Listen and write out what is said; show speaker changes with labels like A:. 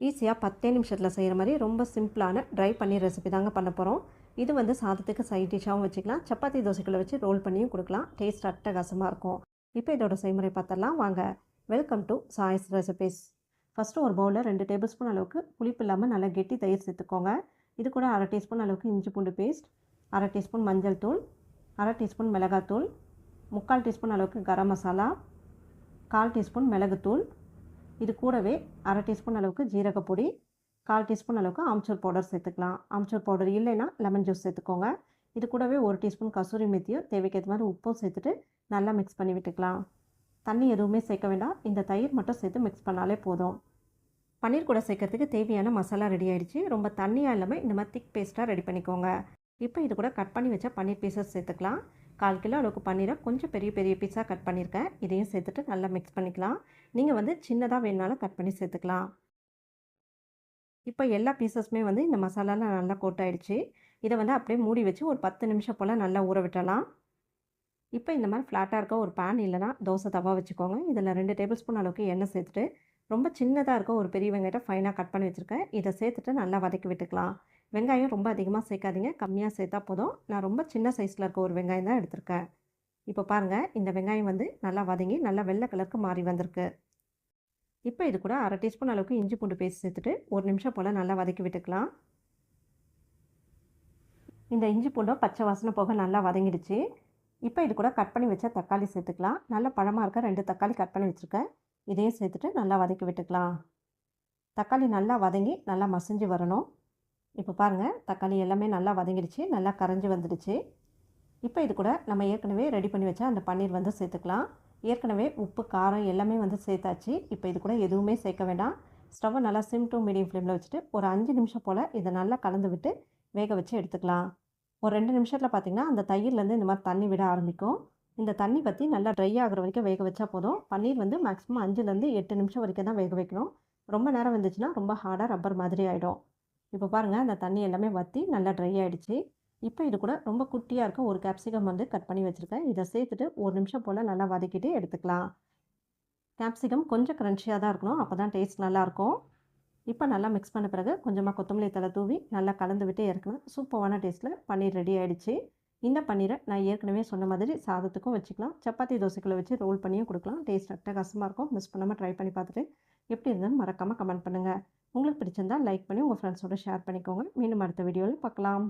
A: ஈஸியாக பத்தே நிமிஷத்தில் செய்கிற மாதிரி ரொம்ப சிம்பிளான ட்ரை பன்னீர் ரெசிபி தாங்க பண்ண போகிறோம் இது வந்து சாதத்துக்கு சைட் டிஷ்ஷாகவும் வச்சுக்கலாம். சப்பாத்தி தோசைக்குள்ளே வச்சு ரோல் பண்ணியும் கொடுக்கலாம். டேஸ்ட் அட்டகாசமாக இருக்கும். இப்போ இதோட செய்முறை பார்த்தலாம் வாங்க welcome to choice recipes first ஒரு பவுலில் ரெண்டு டேபிள் ஸ்பூன் அளவுக்கு புளிப்பு இல்லாமல் நல்லா கெட்டி தயிர் சேர்த்துக்கோங்க. இது கூட அரை டீஸ்பூன் அளவுக்கு இஞ்சி பூண்டு பேஸ்ட் அரை டீஸ்பூன் மஞ்சள் தூள் அரை டீஸ்பூன் மிளகாத்தூள் முக்கால் டீஸ்பூன் அளவுக்கு கரம் மசாலா கால் டீஸ்பூன் மிளகுத்தூள் இது கூடவே அரை டீஸ்பூன் அளவுக்கு ஜீரகப்பொடி கால் டீஸ்பூன் அளவுக்கு ஆம்ச்சூர் பவுடர் சேர்த்துக்கலாம். ஆம்ச்சூர் பவுடர் இல்லைன்னா லெமன் ஜூஸ் சேர்த்துக்கோங்க. இது கூடவே ஒரு டீஸ்பூன் கசூரி மெத்தியும் தேவைக்கேற்ற மாதிரி உப்பும் சேர்த்துட்டு நல்லா மிக்ஸ் பண்ணி விட்டுக்கலாம். தண்ணி எதுவுமே சேர்க்க வேண்டாம். இந்த தயிர் மட்டும் சேர்த்து மிக்ஸ் பண்ணாலே போதும். பன்னீர் கூட சேர்க்கறதுக்கு தேவையான மசாலா ரெடி ஆகிடுச்சு ரொம்ப தண்ணியாக இல்லாமல் இந்த மாதிரி திக் பேஸ்ட்டாக ரெடி பண்ணிக்கோங்க. இப்போ இது கூட கட் பண்ணி வச்ச பன்னீர் பீசஸ் சேர்த்துக்கலாம். கால் கிலோ அளவுக்கு பன்னீரை கொஞ்சம் பெரிய பெரிய பீஸாக கட் பண்ணியிருக்கேன். இதையும் சேர்த்துட்டு நல்லா மிக்ஸ் பண்ணிக்கலாம். நீங்கள் வந்து சின்னதாக வேணுனாலும் கட் பண்ணி சேர்த்துக்கலாம். இப்போ எல்லா பீசஸுமே வந்து இந்த மசாலாலாம் நல்லா கோட் ஆகிடுச்சு இதை வந்து அப்படியே மூடி வச்சு ஒரு பத்து நிமிஷம் போல் நல்லா ஊற விட்டலாம் இப்போ இந்த மாதிரி ஃப்ளாட்டாக இருக்க ஒரு பேன் இல்லைனா தோசை தவா வச்சுக்கோங்க. இதில் ரெண்டு டேபிள் ஸ்பூன் அளவுக்கு எண்ணெய் சேர்த்துட்டு ரொம்ப சின்னதாக இருக்க ஒரு பெரிய வெங்காயத்தை ஃபைனாக கட் பண்ணி வச்சுருக்கேன். இதை சேர்த்துட்டு நல்லா வதக்கி விட்டுக்கலாம். வெங்காயம் ரொம்ப அதிகமாக சேர்க்காதீங்க. கம்மியாக சேர்த்தா போதும். நான் ரொம்ப சின்ன சைஸில் இருக்க ஒரு வெங்காயம் தான் எடுத்திருக்கேன். இப்போ பாருங்கள் இந்த வெங்காயம் வந்து நல்லா வதங்கி நல்லா வெள்ளை கலருக்கு மாறி வந்திருக்கு. இப்போ இது கூட அரை டீஸ்பூன் அளவுக்கு இஞ்சி பூண்டு பேஸ்ட் சேர்த்துட்டு ஒரு நிமிஷம் போல் நல்லா வதக்கி விட்டுக்கலாம். இந்த இஞ்சி பூண்டும் பச்சை வாசனை போக நல்லா வதங்கிடுச்சு. இப்போ இது கூட கட் பண்ணி வச்ச தக்காளி சேர்த்துக்கலாம். நல்ல பழமாக இருக்க ரெண்டு தக்காளி கட் பண்ணி வச்சுருக்கேன். இதையும் சேர்த்துட்டு நல்லா வதக்கி விட்டுக்கலாம். தக்காளி நல்லா வதங்கி நல்லா மசிஞ்சு வரணும். இப்போ பாருங்கள் தக்காளி எல்லாமே நல்லா வதங்கிடுச்சு நல்லா கரைஞ்சி வந்துடுச்சு. இப்போ இது கூட நம்ம ஏற்கனவே ரெடி பண்ணி வச்சா அந்த பன்னீர் வந்து சேர்த்துக்கலாம். ஏற்கனவே உப்பு காரம் எல்லாமே வந்து சேர்த்தாச்சு. இப்போ இது கூட எதுவுமே சேர்க்க வேண்டாம். ஸ்டவ்வை நல்லா சிம் டு மீடியம் ஃப்ளேமில் வச்சுட்டு ஒரு அஞ்சு நிமிஷம் போல் இதை நல்லா கலந்து விட்டு வேக வச்சு எடுத்துக்கலாம். ஒரு ரெண்டு நிமிஷத்தில் பார்த்திங்கன்னா அந்த தயிர்லேருந்து இந்த மாதிரி தண்ணி விட ஆரம்பிக்கும். இந்த தண்ணி பற்றி நல்லா ட்ரை ஆகிற வரைக்கும் வேக வச்சா போதும். பன்னீர் வந்து மேக்ஸிமம் அஞ்சுலேருந்து எட்டு நிமிஷம் வரைக்கும் தான் வேக வைக்கணும். ரொம்ப நேரம் வந்துச்சுன்னா ரொம்ப ஹார்டாக ரப்பர் மாதிரி ஆகிடும் இப்போ பாருங்கள் அந்த தண்ணி எல்லாமே வற்றி நல்லா ட்ரை ஆகிடுச்சு இப்போ இது கூட ரொம்ப குட்டியாக இருக்கும் ஒரு கேப்சிகம் வந்து கட் பண்ணி வச்சுருக்கேன். இதை சேர்த்துட்டு ஒரு நிமிஷம் போல் நல்லா வதக்கிட்டு எடுத்துக்கலாம். கேப்சிகம் கொஞ்சம் க்ரன்ச்சியாக தான் இருக்கணும். அப்போ தான் டேஸ்ட் நல்லாயிருக்கும் இப்போ நல்லா மிக்ஸ் பண்ண பிறகு கொஞ்சமாக கொத்தமல்லி தலை தூவி நல்லா கலந்து விட்டு இறக்கணும் சூப்பரான டேஸ்ட்டில் பன்னீர் ரெடி ஆகிடுச்சு இந்த பன்னீரை நான் ஏற்கனவே சொன்ன மாதிரி சாதத்துக்கும் வச்சுக்கலாம். சப்பாத்தி தோசைக்குள்ளே வச்சு ரோல் பண்ணியும் கொடுக்கலாம். டேஸ்ட் அட்டகாசமாக இருக்கும். மிஸ் பண்ணாமல் ட்ரை பண்ணி பார்த்துட்டு எப்படி இருந்தாலும் மறக்காமல் கமெண்ட் பண்ணுங்கள் உங்களுக்கு பிடிச்சிருந்தால் லைக் பண்ணி உங்கள் ஃப்ரெண்ட்ஸோட ஷேர் பண்ணிக்கோங்க. மீண்டும் அடுத்த வீடியோவில் பார்க்கலாம்.